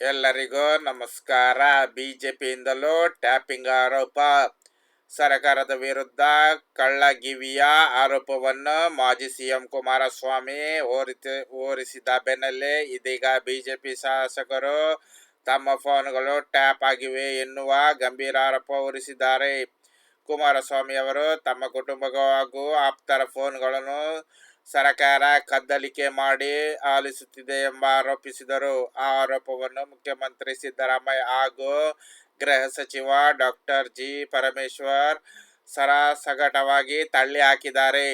ಎಲ್ಲರಿಗೂ ನಮಸ್ಕಾರ. ಬಿಜೆಪಿಯಿಂದಲೂ ಟ್ಯಾಪಿಂಗ್ ಆರೋಪ. ಸರ್ಕಾರದ ವಿರುದ್ಧ ಕಳ್ಳಗಿವಿಯ ಆರೋಪವನ್ನು ಮಾಜಿ ಸಿಎಂ ಕುಮಾರಸ್ವಾಮಿ ಹೋರಿತ, ಹೋರಿಸಿದ ಬೆನ್ನಲ್ಲೇ ಇದೀಗ ಬಿಜೆಪಿ ಶಾಸಕರು ತಮ್ಮ ಫೋನ್ಗಳು ಟ್ಯಾಪ್ ಆಗಿವೆ ಎನ್ನುವ ಗಂಭೀರ ಆರೋಪ ಹೊರಿಸಿದ್ದಾರೆ. ಕುಮಾರಸ್ವಾಮಿ ಅವರು ತಮ್ಮ ಕುಟುಂಬ ಹಾಗೂ ಆಪ್ತರ ಫೋನ್ಗಳನ್ನು ಸರ್ಕಾರ ಕದ್ದಲಿಕೆ ಮಾಡಿ ಆಲಿಸುತ್ತಿದೆ ಎಂಬ ಆರೋಪಿಸಿದರು. ಆ ಆರೋಪವನ್ನು ಮುಖ್ಯಮಂತ್ರಿ ಸಿದ್ದರಾಮಯ್ಯ ಹಾಗೂ ಗೃಹ ಸಚಿವ ಡಾಕ್ಟರ್ ಜಿ ಪರಮೇಶ್ವರ್ ಸರಾಸಗಟವಾಗಿ ತಳ್ಳಿ ಹಾಕಿದ್ದಾರೆ.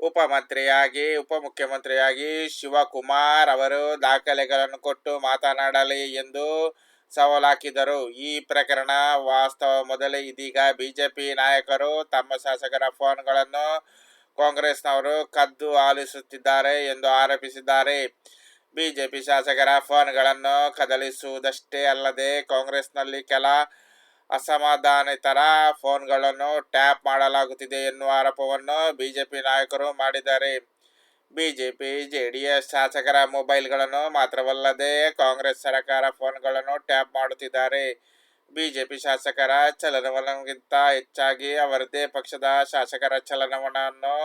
ಉಪಮಂತ್ರಿಯಾಗಿ, ಉಪಮುಖ್ಯಮಂತ್ರಿಯಾಗಿ ಶಿವಕುಮಾರ್ ಅವರು ದಾಖಲೆಗಳನ್ನು ಕೊಟ್ಟು ಮಾತನಾಡಲಿ ಎಂದು ಸವಾಲಾಕಿದರು ಈ ಪ್ರಕರಣ ವಾಸ್ತವ ಮೊದಲೇ ಇದೀಗ ಬಿಜೆಪಿ ನಾಯಕರು ತಮ್ಮ ಶಾಸಕರ ಫೋನ್ಗಳನ್ನು ಕಾಂಗ್ರೆಸ್ನವರು ಕದ್ದು ಆಲಿಸುತ್ತಿದ್ದಾರೆ ಎಂದು ಆರೋಪಿಸಿದ್ದಾರೆ. ಬಿಜೆಪಿ ಶಾಸಕರ ಫೋನ್ಗಳನ್ನು ಕದಲಿಸುವುದಷ್ಟೇ ಅಲ್ಲದೆ ಕಾಂಗ್ರೆಸ್ನಲ್ಲಿ ಕೆಲ ಅಸಮಾಧಾನಿತರ ಫೋನ್ಗಳನ್ನು ಟ್ಯಾಪ್ ಮಾಡಲಾಗುತ್ತಿದೆ ಎನ್ನುವ ಆರೋಪವನ್ನು ಬಿಜೆಪಿ ನಾಯಕರು ಮಾಡಿದ್ದಾರೆ. ಬಿಜೆಪಿ ಜೆಡಿಎಸ್ ಶಾಸಕರ ಮೊಬೈಲ್ಗಳನ್ನು ಮಾತ್ರವಲ್ಲದೆ ಕಾಂಗ್ರೆಸ್ ಸರ್ಕಾರ ಫೋನ್ಗಳನ್ನು ಟ್ಯಾಪ್ ಮಾಡುತ್ತಿದ್ದಾರೆ. ಬಿಜೆಪಿ ಶಾಸಕರ ಚಲನವಲನಗಿಂತ ಹೆಚ್ಚಾಗಿ ಅವರದೇ ಪಕ್ಷದ ಶಾಸಕರ ಚಲನವಲನವನ್ನು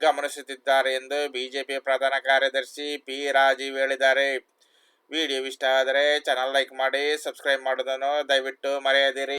ಗಮನಿಸುತ್ತಿದ್ದಾರೆ ಎಂದು ಬಿಜೆಪಿ ಪ್ರಧಾನ ಕಾರ್ಯದರ್ಶಿ ಪಿ ರಾಜೀವ್ ಹೇಳಿದ್ದಾರೆ. ವಿಡಿಯೋ ಇಷ್ಟ ಆದರೆ ಚಾನಲ್ ಲೈಕ್ ಮಾಡಿ ಸಬ್ಸ್ಕ್ರೈಬ್ ಮಾಡೋದನ್ನು ದಯವಿಟ್ಟು ಮರೆಯದಿರಿ.